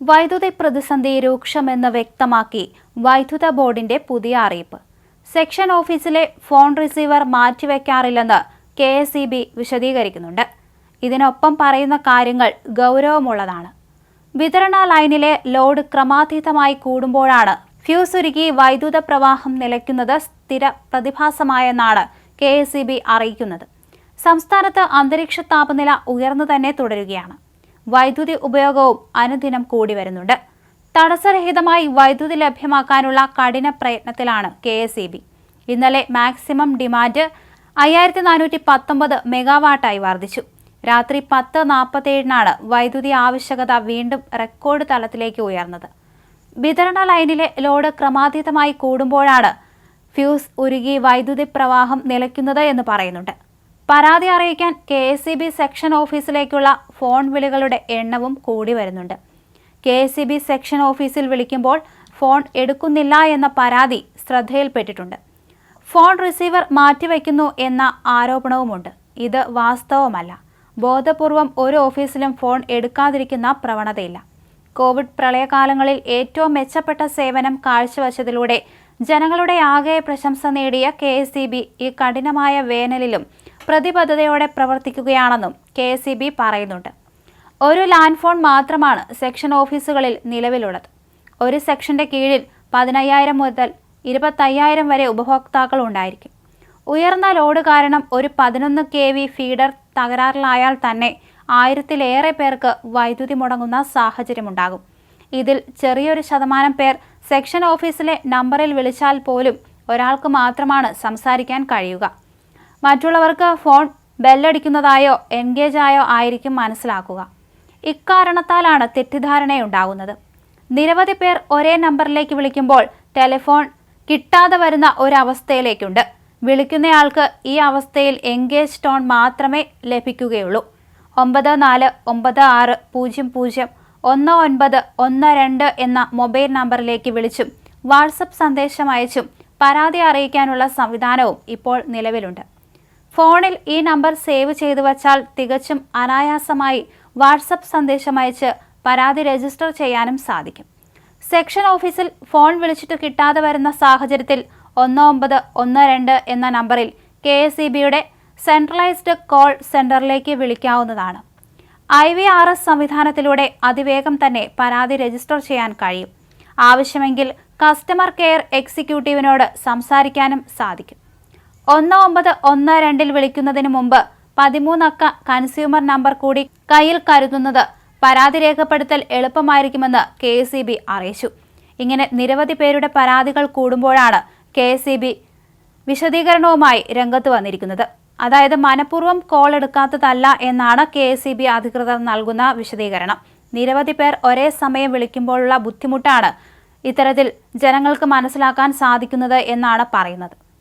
വൈദ്യുതി പ്രതിസന്ധി രൂക്ഷമെന്ന് വ്യക്തമാക്കി വൈദ്യുത ബോർഡിന്റെ പുതിയ അറിയിപ്പ്. സെക്ഷൻ ഓഫീസിലെ ഫോൺ റിസീവർ മാറ്റിവെക്കാറില്ലെന്ന് കെ എസ് ഇ ബി വിശദീകരിക്കുന്നുണ്ട്. ഇതിനൊപ്പം പറയുന്ന കാര്യങ്ങൾ ഗൗരവമുള്ളതാണ്. വിതരണ ലൈനിലെ ലോഡ് ക്രമാതീതമായി കൂടുമ്പോഴാണ് ഫ്യൂസ് ഉരുകി വൈദ്യുത പ്രവാഹം നിലയ്ക്കുന്നത് സ്ഥിര പ്രതിഭാസമായെന്നാണ് കെ എസ് ഇ ബി അറിയിക്കുന്നത്. സംസ്ഥാനത്ത് അന്തരീക്ഷ താപനില ഉയർന്നു തന്നെ തുടരുകയാണ്. വൈദ്യുതി ഉപയോഗവും അനുദിനം കൂടി വരുന്നുണ്ട്. തടസ്സരഹിതമായി വൈദ്യുതി ലഭ്യമാക്കാനുള്ള കഠിന പ്രയത്നത്തിലാണ് കെ എസ് ഇ ബി. ഇന്നലെ മാക്സിമം ഡിമാൻഡ് അയ്യായിരത്തി നാനൂറ്റി പത്തൊമ്പത് മെഗാവാട്ടായി വർദ്ധിച്ചു. രാത്രി പത്ത് നാൽപ്പത്തേഴിനാണ് വൈദ്യുതി ആവശ്യകത വീണ്ടും റെക്കോർഡ് തലത്തിലേക്ക് ഉയർന്നത്. വിതരണ ലൈനിലെ ലോഡ് ക്രമാതീതമായി കൂടുമ്പോഴാണ് ഫ്യൂസ് ഉരുകി വൈദ്യുതി പ്രവാഹം നിലയ്ക്കുന്നത് എന്ന് പറയുന്നുണ്ട്. പരാതി അറിയിക്കാൻ കെ എസ് ബി സെക്ഷൻ ഓഫീസിലേക്കുള്ള ഫോൺ വിളികളുടെ എണ്ണവും കൂടി വരുന്നുണ്ട്. കെ എസ് ബി സെക്ഷൻ ഓഫീസിൽ വിളിക്കുമ്പോൾ ഫോൺ എടുക്കുന്നില്ല എന്ന പരാതി ശ്രദ്ധയിൽപ്പെട്ടിട്ടുണ്ട്. ഫോൺ റിസീവർ മാറ്റിവെക്കുന്നു എന്ന ആരോപണവുമുണ്ട്. ഇത് വാസ്തവമല്ല. ബോധപൂർവം ഒരു ഓഫീസിലും ഫോൺ എടുക്കാതിരിക്കുന്ന പ്രവണതയില്ല. കോവിഡ് പ്രളയകാലങ്ങളിൽ ഏറ്റവും മെച്ചപ്പെട്ട സേവനം കാഴ്ചവച്ചതിലൂടെ ജനങ്ങളുടെ ആകെ പ്രശംസ നേടിയ കെ ഈ കഠിനമായ വേനലിലും പ്രതിബദ്ധതയോടെ പ്രവർത്തിക്കുകയാണെന്നും കെ പറയുന്നുണ്ട്. ഒരു ലാൻഡ് ഫോൺ മാത്രമാണ് സെക്ഷൻ ഓഫീസുകളിൽ നിലവിലുള്ളത്. ഒരു സെക്ഷന്റെ കീഴിൽ പതിനയ്യായിരം മുതൽ ഇരുപത്തയ്യായിരം വരെ ഉപഭോക്താക്കൾ ഉണ്ടായിരിക്കും. ഉയർന്ന ലോഡ് കാരണം ഒരു പതിനൊന്ന് കെ വി ഫീഡർ തകരാറിലായാൽ തന്നെ ആയിരത്തിലേറെ പേർക്ക് വൈദ്യുതി മുടങ്ങുന്ന സാഹചര്യമുണ്ടാകും. ഇതിൽ ചെറിയൊരു ശതമാനം പേർ സെക്ഷൻ ഓഫീസിലെ നമ്പറിൽ വിളിച്ചാൽ പോലും ഒരാൾക്ക് മാത്രമാണ് സംസാരിക്കാൻ കഴിയുക. മറ്റുള്ളവർക്ക് ഫോൺ ബെല്ലടിക്കുന്നതായോ എൻഗേജ് ആയോ ആയിരിക്കും മനസ്സിലാക്കുക. ഇക്കാരണത്താലാണ് തെറ്റിദ്ധാരണയുണ്ടാകുന്നത്. നിരവധി പേർ ഒരേ നമ്പറിലേക്ക് വിളിക്കുമ്പോൾ ടെലിഫോൺ കിട്ടാതെ വരുന്ന ഒരവസ്ഥയിലേക്കുണ്ട്. വിളിക്കുന്നയാൾക്ക് ഈ അവസ്ഥയിൽ എൻഗേജ് ടോൺ മാത്രമേ ലഭിക്കുകയുള്ളൂ. ഒമ്പത് നാല് ഒമ്പത് ആറ് പൂജ്യം പൂജ്യം ഒന്ന് ഒൻപത് ഒന്ന് രണ്ട് എന്ന മൊബൈൽ നമ്പറിലേക്ക് വിളിച്ചും വാട്സപ്പ് സന്ദേശം അയച്ചും പരാതി അറിയിക്കാനുള്ള സംവിധാനവും ഇപ്പോൾ നിലവിലുണ്ട്. ഫോണിൽ ഈ നമ്പർ സേവ് ചെയ്തു വച്ചാൽ തികച്ചും അനായാസമായി വാട്സപ്പ് സന്ദേശം അയച്ച് പരാതി രജിസ്റ്റർ ചെയ്യാനും സാധിക്കും. സെക്ഷൻ ഓഫീസിൽ ഫോൺ വിളിച്ചിട്ട് കിട്ടാതെ വരുന്ന സാഹചര്യത്തിൽ ഒന്ന് ഒമ്പത് ഒന്ന് രണ്ട് എന്ന നമ്പറിൽ കെ എസ് ഇ ബിയുടെ സെൻട്രലൈസ്ഡ് കോൾ സെന്ററിലേക്ക് വിളിക്കാവുന്നതാണ്. ഐ വി ആർ എസ് സംവിധാനത്തിലൂടെ അതിവേഗം തന്നെ പരാതി രജിസ്റ്റർ ചെയ്യാൻ കഴിയും. ആവശ്യമെങ്കിൽ കസ്റ്റമർ കെയർ എക്സിക്യൂട്ടീവിനോട് സംസാരിക്കാനും സാധിക്കും. ഒന്ന് ഒമ്പത് ഒന്ന് രണ്ടിൽ വിളിക്കുന്നതിന് മുമ്പ് പതിമൂന്നക്ക കൺസ്യൂമർ നമ്പർ കൂടി കയ്യിൽ കരുതുന്നത് പരാതി രേഖപ്പെടുത്തൽ എളുപ്പമായിരിക്കുമെന്ന് കെ അറിയിച്ചു. ഇങ്ങനെ നിരവധി പേരുടെ പരാതികൾ കൂടുമ്പോഴാണ് കെ വിശദീകരണവുമായി രംഗത്ത് വന്നിരിക്കുന്നത്. അതായത് മനഃപൂർവം കോൾ എടുക്കാത്തതല്ല എന്നാണ് കെ എസ് അധികൃതർ നൽകുന്ന വിശദീകരണം. നിരവധി പേർ ഒരേ സമയം വിളിക്കുമ്പോഴുള്ള ബുദ്ധിമുട്ടാണ് ഇത്തരത്തിൽ ജനങ്ങൾക്ക് മനസ്സിലാക്കാൻ സാധിക്കുന്നത് എന്നാണ് പറയുന്നത്.